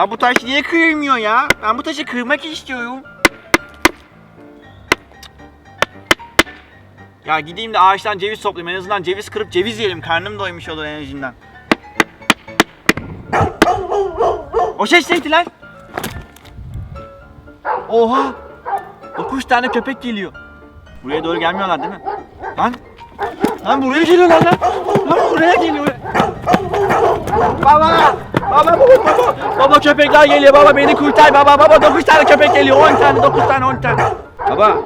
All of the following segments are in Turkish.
Ya bu taş niye kırılmıyor ya? Ben bu taşı kırmak istiyorum. Ya gideyim de ağaçtan ceviz toplayayım. En azından ceviz kırıp ceviz yiyelim. Karnım doymuş olur en. O ses neydi lan? Oha! 9 tane köpek geliyor. Buraya doğru gelmiyorlar değil mi? Lan! Lan buraya geliyorlar lan! Lan buraya geliyor. Baba! Baba baba baba! Baba köpekler geliyor baba beni kurtar baba baba 9 tane köpek geliyor 10 tane 9 tane 10 tane. Baba!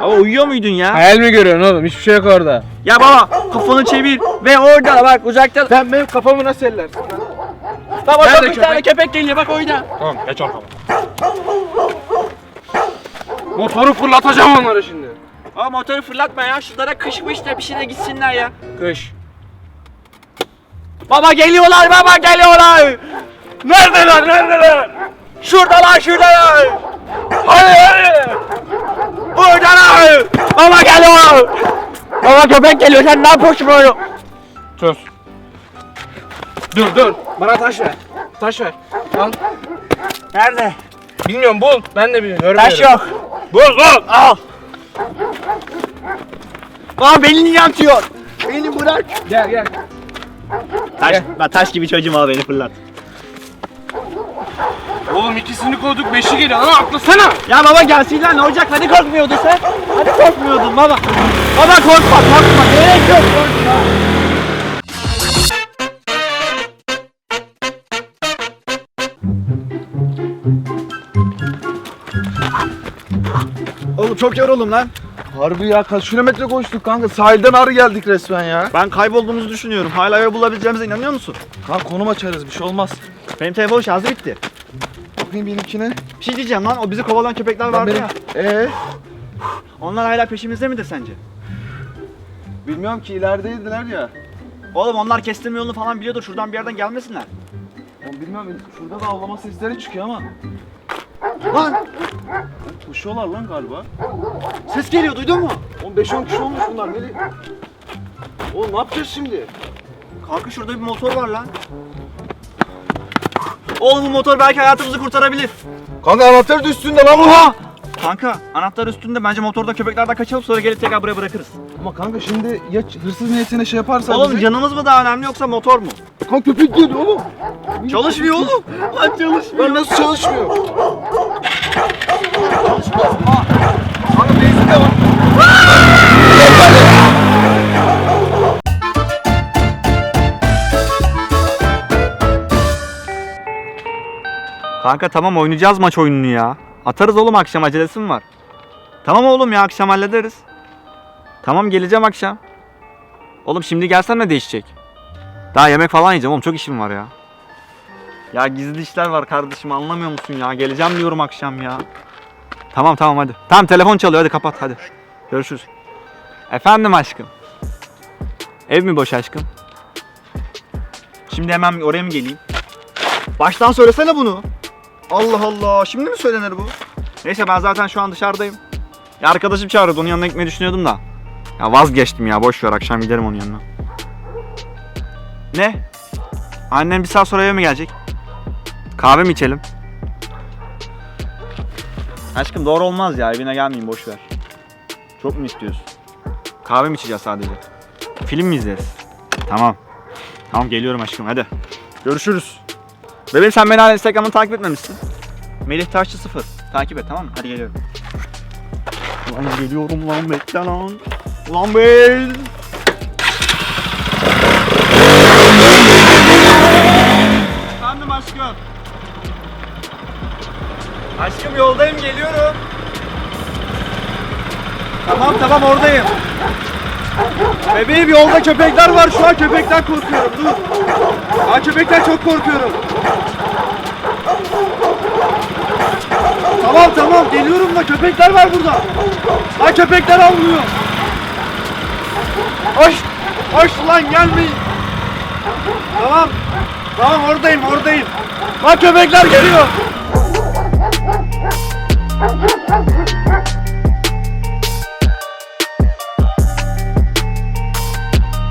Baba uyuyor muydun ya? Hayal mi görüyorsun oğlum? Hiçbir şey yok orada. Ya baba kafanı çevir ve orada bak uzakta. Sen benim kafamı nasıl ellersin? Baba Nerede 9 tane köpek geliyor bak orada. Tamam geç arkama. Motoru fırlatacağım onları şimdi. Aa motoru fırlatma ya şunlara kışmış da bir şey de gitsinler ya. Kış. Baba geliyorlar baba geliyorlar. Neredeler neredeler? Şuradalar şuradalar. Hayır hayır. Buradalar. Baba geliyor. Baba köpek geliyor sen ne yapıyorsun böyle? Sus. Dur dur. Bana taş ver. Taş ver. Al. Nerede? Bilmiyorum bul. Ben de bilmiyorum. Taş yok. Bul bul. Al. Aa belini yantıyor. Beni bırak. Gel gel. Taş, ben taş gibi çocuğum al beni fırlat. Oğlum ikisini koyduk beşi geliyor lan atlasana. Ya baba gelsinler ne olacak? Hani korkmuyordun sen? Hani korkmuyordun baba? Baba korkma korkma. Gerek yok korkma. Oğlum çok yoruldum lan. Harbi ya kaç kilometre koştuk kanka sahilden arı geldik resmen ya. Ben kaybolduğumuzu düşünüyorum. Hala eve bulabileceğimize inanıyor musun? Kanka konum açarız bir şey olmaz. Benim telefon şarjı bitti. Bakayım benimkine. Bir şey diyeceğim lan. O bizi kovalayan köpekler vardı ya. Ee, Onlar hala peşimizde midir sence? bilmiyorum ki ilerideydiler ya. Oğlum onlar kestirme yolunu falan biliyordur. Şuradan bir yerden gelmesinler. Oğlum bilmiyorum şurada da avlama sesleri çıkıyor ama. Lan Koşuyorlar lan galiba. ses geliyor duydun mu? Oğlum 5-10 kişi olmuş bunlar Melih. Oğlum ne yapacağız şimdi? Kanka şurada bir motor var lan. Oğlum bu motor belki hayatımızı kurtarabilir. Kanka anahtar da üstünde lan bu. Oha! Kanka anahtar üstünde bence motorda köpeklerden kaçalım sonra gelip tekrar buraya bırakırız. Ama kanka şimdi ya hırsız niyetine şey yaparsa Oğlum bizi- canımız mı daha önemli yoksa motor mu? Kanka köpek geliyor oğlum. Çalışmıyor oğlum. Lan çalışmıyor. Lan nasıl çalışmıyor? Çalışmaz. Ha. Kanka benzin de var. Kanka tamam oynayacağız maç oyununu ya. Atarız oğlum akşam acelesi mi var? Tamam oğlum ya akşam hallederiz. Tamam geleceğim akşam. Oğlum şimdi gelsen ne değişecek? Daha yemek falan yiyeceğim oğlum çok işim var ya. Ya gizli işler var kardeşim anlamıyor musun ya? Geleceğim diyorum akşam ya. Tamam tamam hadi. Tamam telefon çalıyor hadi kapat hadi. Görüşürüz. Efendim aşkım. Ev mi boş aşkım? Şimdi hemen oraya mı geleyim? Baştan söylesene bunu. Allah Allah. Şimdi mi söylenir bu? Neyse ben zaten şu an dışarıdayım. Ya arkadaşım çağırıyordu. Onun yanına gitmeyi düşünüyordum da. Ya vazgeçtim ya. Boş ver. Akşam giderim onun yanına. Ne? Annem bir saat sonra eve mi gelecek? Kahve mi içelim? Aşkım doğru olmaz ya. Evine gelmeyeyim. Boş ver. Çok mu istiyorsun? Kahve mi içeceğiz sadece? Film mi izleriz? Tamam. Tamam geliyorum aşkım hadi. Görüşürüz. Bebeğim sen beni hala Instagram'dan takip etmemişsin. Melih Taşçı 0. Takip et tamam mı? Hadi geliyorum. Lan geliyorum lan bekle lan. Lan bey. Aşkım. Aşkım yoldayım geliyorum. Tamam tamam oradayım. Bebeğim yolda köpekler var şu an köpekten korkuyorum dur. Aa köpekten çok korkuyorum. Tamam tamam geliyorum da köpekler var burada. Aa köpekler avlıyor. Hoş, hoş lan gelmeyin. Tamam, tamam oradayım oradayım. Bak köpekler geliyor.